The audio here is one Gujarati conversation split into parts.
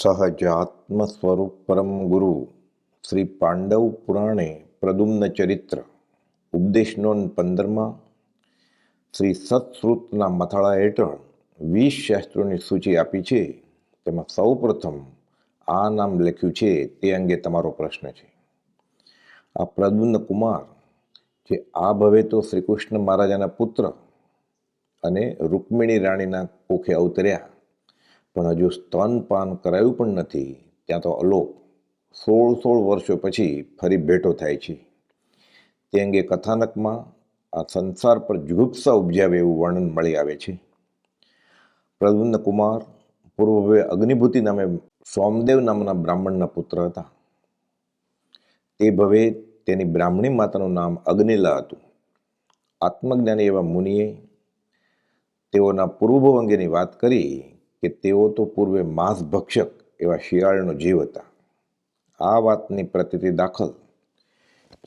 સહજાત્મ સ્વરૂપ પરમ ગુરુ શ્રી પાંડવ પુરાણે પ્રદુમ્ન ચરિત્ર ઉપદેશનોન પંદરમાં શ્રી સત્સૃતના મથાળા હેઠળ વીસ શાસ્ત્રોની સૂચિ આપી છે. તેમાં સૌ પ્રથમ આ નામ લખ્યું છે તે અંગે તમારો પ્રશ્ન છે. આ પ્રદુમ્ન કુમાર જે આ ભવે તો શ્રી કૃષ્ણ મહારાજાના પુત્ર અને રૂકમિણી રાણીના કોખે અવતર્યા. પણ હજુ સ્તનપાન કરાયું પણ નથી. ત્યાં તો અલોપ. સોળ સોળ વર્ષો પછી ફરી ભેટો થાય છે. તે અંગે કથાનકમાં આ સંસાર પર જુગુપ્સા ઉપજાવે એવું વર્ણન મળી આવે છે. પ્રદ્યુમ્ન કુમાર પૂર્વભવે અગ્નિભૂતિ નામે સોમદેવ નામના બ્રાહ્મણના પુત્ર હતા. તે ભવે તેની બ્રાહ્મણી માતાનું નામ અગ્નિલા હતું. આત્મજ્ઞાની એવા મુનિએ તેઓના પૂર્વભવ અંગેની વાત કરી કે તેઓ તો પૂર્વે માંસભક્ષક એવા શિયાળનો જીવ હતા. આ વાતની પ્રતિતિ દાખલ.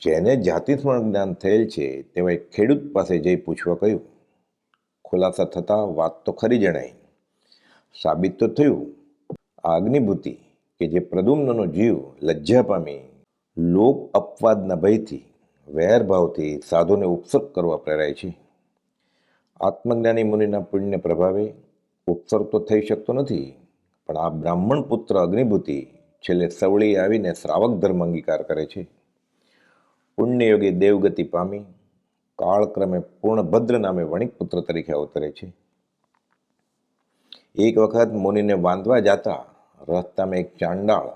જેને જાતિસ્મરણ જ્ઞાન થયેલ છે તેવા એક ખેડૂત પાસે જઈ પૂછવા કહ્યું, ખુલાસા થતાં વાત તો ખરી જણાઈ સાબિત તો થયું. આ અગ્નિભૂતિ કે જે પ્રદુમ્નનો જીવ લજ્જા પામી લોક અપવાદના ભયથી, વેરભાવથી સાધુને ઉપસર્ગ કરવા પ્રેરાય છે. આત્મજ્ઞાની મુનિના પુણ્ય પ્રભાવે ઉપસર્ગ તો થઈ શકતો નથી. પણ આ બ્રાહ્મણ પુત્ર અગ્નિભૂતિ છેલ્લે સવળી આવીને શ્રાવક ધર્મ અંગીકાર કરે છે. પુણ્યયોગી દેવગતિ પામી કાળક્રમે પૂર્ણભદ્ર નામે વણિક પુત્ર તરીકે અવતરે છે. એક વખત મુનિને બાંધવા જાતા રસ્તામાં એક ચાંડાળ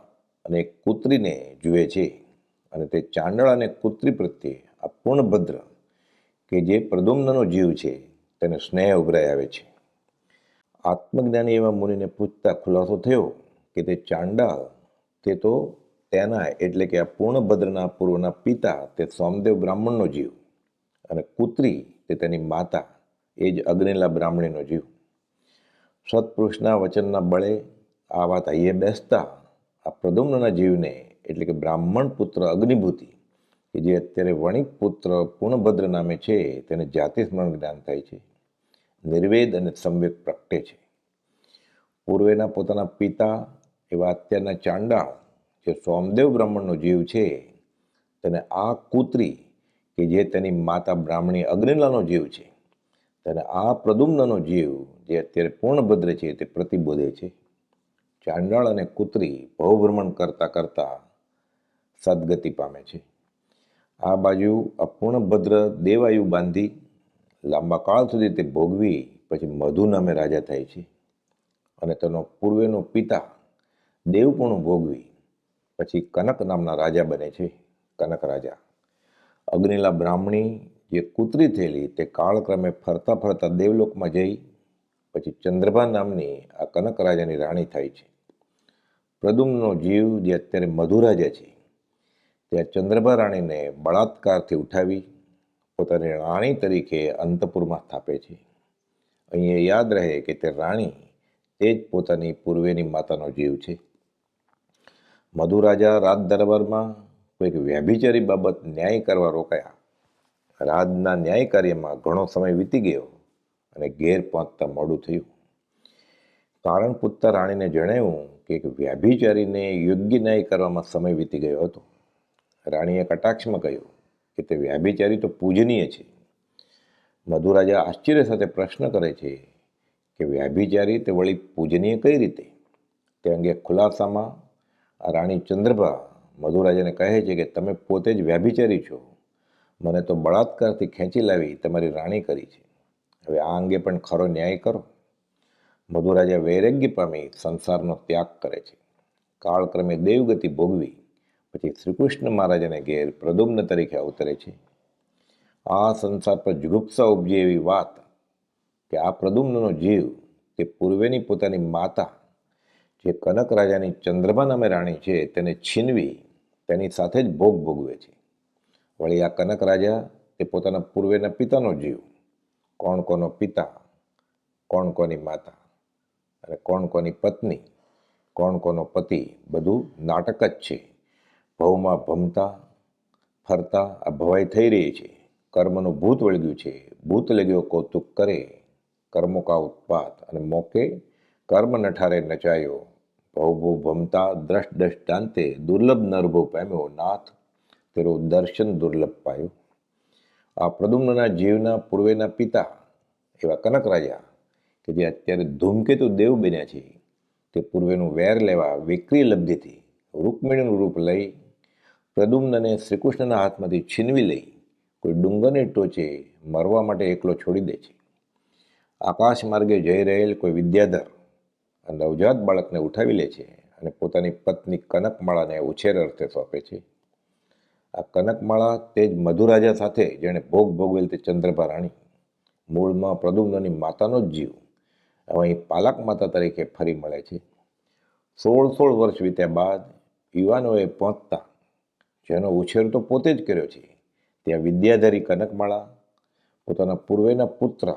અને એક કૂતરીને જુએ છે અને તે ચાંડાળ અને કૂતરી પ્રત્યે આ પૂર્ણભદ્ર કે જે પ્રદુમ્નનો જીવ છે તેને સ્નેહ ઉભરાઈ આવે છે. આત્મજ્ઞાની એવા મુનિને પૂછતા ખુલાસો થયો કે તે ચાંડાલ, તે તો તેના એટલે કે આ પૂર્ણભદ્રના પૂર્વના પિતા, તે સોમદેવ બ્રાહ્મણનો જીવ અને કૂતરી તે તેની માતા, એ જ અગ્નિલા બ્રાહ્મણીનો જીવ. સત્પુરુષના વચનના બળે આ વાત અહીંયા બેસતા, આ પ્રદુમ્નના જીવને એટલે કે બ્રાહ્મણ પુત્ર અગ્નિભૂતિ, કે જે અત્યારે વણિક પુત્ર પૂર્ણભદ્ર નામે છે, તેને જાતિ સ્મરણ જ્ઞાન થાય છે. નિર્વેદ અને સંવેક પ્રગટે છે. પૂર્વેના પોતાના પિતા એવા અત્યારના ચાંડા જે સોમદેવ બ્રાહ્મણનો જીવ છે, તેને આ કૂતરી કે જે તેની માતા બ્રાહ્મણી અગ્નિલાનો જીવ છે, તેને આ પ્રદુમ્નનો જીવ જે અત્યારે પૂર્ણભદ્ર છે તે પ્રતિબોધે છે. ચાંડાળ અને કૂતરી ભવભ્રમણ કરતાં કરતાં સદગતિ પામે છે. આ બાજુ અપૂર્ણભદ્ર દેવાયુ બાંધી લાંબા કાળ સુધી તે ભોગવી પછી મધુ નામે રાજા થાય છે. અને તેનો પૂર્વેનો પિતા દેવપણું ભોગવી પછી કનક નામના રાજા બને છે, કનક રાજા. અગ્નિલા બ્રાહ્મણી જે કૂતરી થયેલી તે કાળક્રમે ફરતા ફરતા દેવલોકમાં જઈ પછી ચંદ્રભા નામની આ કનક રાજાની રાણી થાય છે. પ્રદુમ્નનો જીવ જે અત્યારે મધુરાજા છે, ત્યાં ચંદ્રભા રાણીને બળાત્કારથી ઉઠાવી પોતાની રાણી તરીકે અંતપુરમાં સ્થાપે છે. અહીંયા યાદ રહે કે તે રાણી તે જ પોતાની પૂર્વેની માતાનો જીવ છે. મધુરાજા રાજ દરબારમાં કોઈક વ્યભિચારી બાબત ન્યાય કરવા રોકાયા. રાજના ન્યાય કાર્યમાં ઘણો સમય વીતી ગયો અને ઘેર પહોંચતા મોડું થયું. કારણ પૂછતા રાણીને જણાવ્યું કે એક વ્યાભિચારીને યોગ્ય ન્યાય કરવામાં સમય વીતી ગયો હતો. રાણીએ કટાક્ષમાં કહ્યું કે તે વ્યાભિચારી તો પૂજનીય છે. મધુરાજા આશ્ચર્ય સાથે પ્રશ્ન કરે છે કે વ્યાભિચારી તે વળી પૂજનીય કઈ રીતે? તે અંગે ખુલાસામાં રાણી ચંદ્રભા મધુરાજાને કહે છે કે તમે પોતે જ વ્યાભિચારી છો. મને તો બળાત્કારથી ખેંચી લાવી તમારી રાણી કરી છે. હવે આ અંગે પણ ખરો ન્યાય કરો. મધુરાજા વૈરાગ્ય પામી સંસારનો ત્યાગ કરે છે. કાળક્રમે દેવગતિ ભોગવી પછી શ્રીકૃષ્ણ મહારાજાને ઘેર પ્રદુમ્ન તરીકે અવતરે છે. આ સંસાર પર જુગુપ્સા ઉપજે એવી વાત કે આ પ્રદુમ્નનો જીવ તે પૂર્વેની પોતાની માતા જે કનક રાજાની ચંદ્રમા નામે રાણી છે, તેને છીનવી તેની સાથે જ ભોગ ભોગવે છે. વળી આ કનક રાજા તે પોતાના પૂર્વેના પિતાનો જીવ, કોણ કોનો પિતા, કોણ કોની માતા અને કોણ કોની પત્ની, કોણ કોનો પતિ, બધું નાટક જ છે. ભવમાં ભમતા, ફરતા આ ભવાઈ થઈ રહી છે. કર્મનું ભૂત વળગ્યું છે. ભૂત લગ્યો કૌતુક કરે. કર્મો કા ઉત્પાત અને મોકે કર્મ નઠારે નચાયો. ભવ ભમતા દ્રષ્ટ દ્રષ્ટાંતે દુર્લભ નરભો પામ્યો નાથ. તેરો દર્શન દુર્લભ પાયો. આ પ્રદુમ્નના જીવના પૂર્વેના પિતા એવા કનક રાજા કે જે અત્યારે ધૂમકેતુ દેવ બન્યા છે, તે પૂર્વેનું વેર લેવા વિક્રી લબ્ધિથી રૂકમિણીનું રૂપ લઈ પ્રદુમ્નને શ્રીકૃષ્ણના હાથમાંથી છીનવી લઈ કોઈ ડુંગરની ટોચે મરવા માટે એકલો છોડી દે છે. આકાશ માર્ગે જઈ રહેલ કોઈ વિદ્યાધર નવજાત બાળકને ઉઠાવી લે છે અને પોતાની પત્ની કનકમાળાને ઉછેર અર્થે સોંપે છે. આ કનકમાળા તે જ મધુરાજા સાથે જેણે ભોગ ભોગવેલ તે ચંદ્રભા રાણી. મૂળમાં પ્રદુમ્નની માતાનો જ જીવ. હવે અહીં પાલક માતા તરીકે ફરી મળે છે. સોળ સોળ વર્ષ વીત્યા બાદ યુવાનોએ પહોંચતા જેનો ઉછેર તો પોતે જ કર્યો છે. ત્યાં વિદ્યાધરી કનકમાળા, પોતાના પૂર્વેના પુત્ર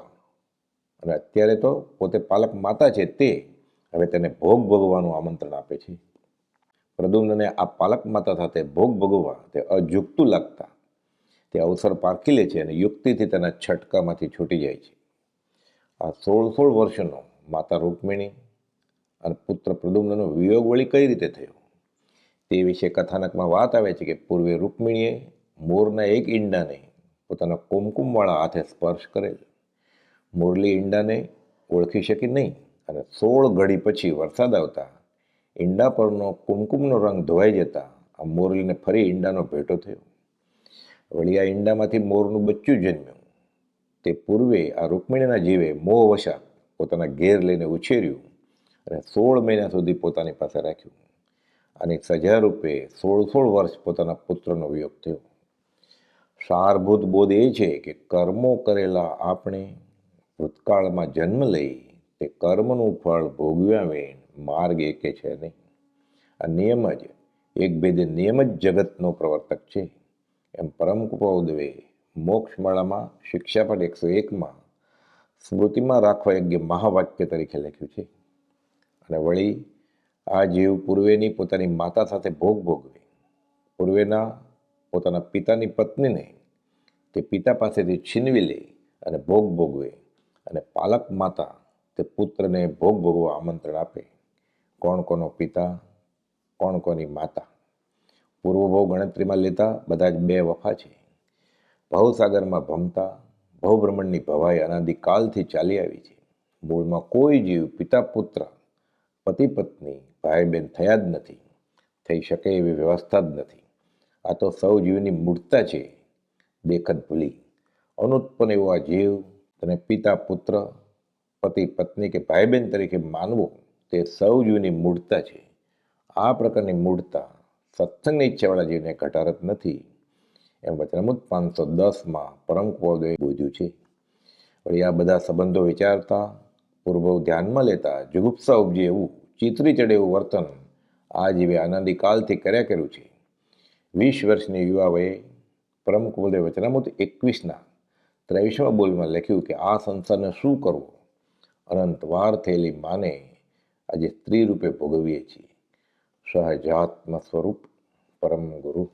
અને અત્યારે તો પોતે પાલક માતા છે તે હવે તેને ભોગ ભોગવાનું આમંત્રણ આપે છે. પ્રદ્યુમ્નને આ પાલક માતા સાથે ભોગ ભોગવવા તે અજુગતું લાગતા. તે અવસર પારખી લે છે અને યુક્તિથી તેના છટકામાંથી છૂટી જાય છે. આ સોળ સોળ વર્ષનો માતા રૂકમિણી અને પુત્ર પ્રદ્યુમ્નનો વિયોગ વળી કઈ રીતે થયો? તે વિશે કથાનકમાં વાત આવે છે કે પૂર્વે રૂકમિણીએ મોરના એક ઈંડાને પોતાના કુમકુમવાળા હાથે સ્પર્શ કરેલ. મુરલી ઈંડાને ઓળખી શકી નહીં. અને સોળ ઘડી પછી વરસાદ આવતા ઈંડા પરનો કુમકુમનો રંગ ધોવાઈ જતા આ મોરલીને ફરી ઈંડાનો ભેટો થયો. વળી આ ઈંડામાંથી મોરનું બચ્ચું જન્મ્યું. તે પૂર્વે આ રૂકમિણીના જીવે મોહવશા પોતાના ઘેર લઈને ઉછેર્યું અને સોળ મહિના સુધી પોતાની પાસે રાખ્યું. અને સજા રૂપે સોળ સોળ વર્ષ પોતાના પુત્રનો વિયોગ થયો. સારભૂત બોધ એ છે કે કર્મો કરેલા આપણે ભૂતકાળમાં જન્મ લઈ તે કર્મનું ફળ ભોગવ્યા વેણ માર્ગ એકે છે નહીં. આ નિયમ જ, એક ભેદે નિયમ જ જગતનો પ્રવર્તક છે. એમ પરમ કૃપાઉદવે મોક્ષમાળામાં શિક્ષાપદ એકસો એકમાં સ્મૃતિમાં રાખવા યોગ્ય મહાવાક્ય તરીકે લખ્યું છે. અને વળી આ જીવ પૂર્વેની પોતાની માતા સાથે ભોગ ભોગવે. પૂર્વેના પોતાના પિતાની પત્નીને તે પિતા પાસેથી છીનવી લે અને ભોગ ભોગવે. અને પાલક માતા તે પુત્રને ભોગ ભોગવા આમંત્રણ આપે. કોણ કોનો પિતા, કોણ કોની માતા? પૂર્વભવ ગણતરીમાં લેતા બધા જ બે વફા છે. ભવસાગરમાં ભમતા ભવભ્રમણની ભવાઈ અનાદિકાલથી ચાલી આવી છે. મૂળમાં કોઈ જીવ પિતા, પુત્ર, પતિ, પત્ની ભાઈ બહેન થયા જ નથી. થઈ શકે એવી વ્યવસ્થા જ નથી. આ તો સૌ જીવની મૂળતા છે. દેખત ભૂલી. અનુત્પન્ન એવો આ જીવ તેને પિતા, પુત્ર, પતિ, પત્ની કે ભાઈ બહેન તરીકે માનવો તે સૌ જીવની મૂળતા છે. આ પ્રકારની મૂળતા સત્સંગની ઈચ્છાવાળા જીવને ઘટાડત નથી. એમ વચનામૃત પાંચસો દસમાં પરમ કોદે બોધ્યું છે. વળી આ બધા સંબંધો વિચારતા, પૂર્વ ધ્યાનમાં લેતા જુગુપ્સા ઉપજે એવું ચિતરી ચડે એવું વર્તન આ જીવે આનંદિકાલથી કર્યા કર્યું છે. વીસ વર્ષની યુવા વયે પરમ કુલદેવ વચનામૃત એકવીસના ત્રેવીસમાં બોલમાં લખ્યું કે આ સંસારને શું કરવું? અનંત વાર થયેલી માને આજે સ્ત્રી રૂપે ભોગવીએ છીએ. સહજાત્મ સ્વરૂપ પરમ ગુરુ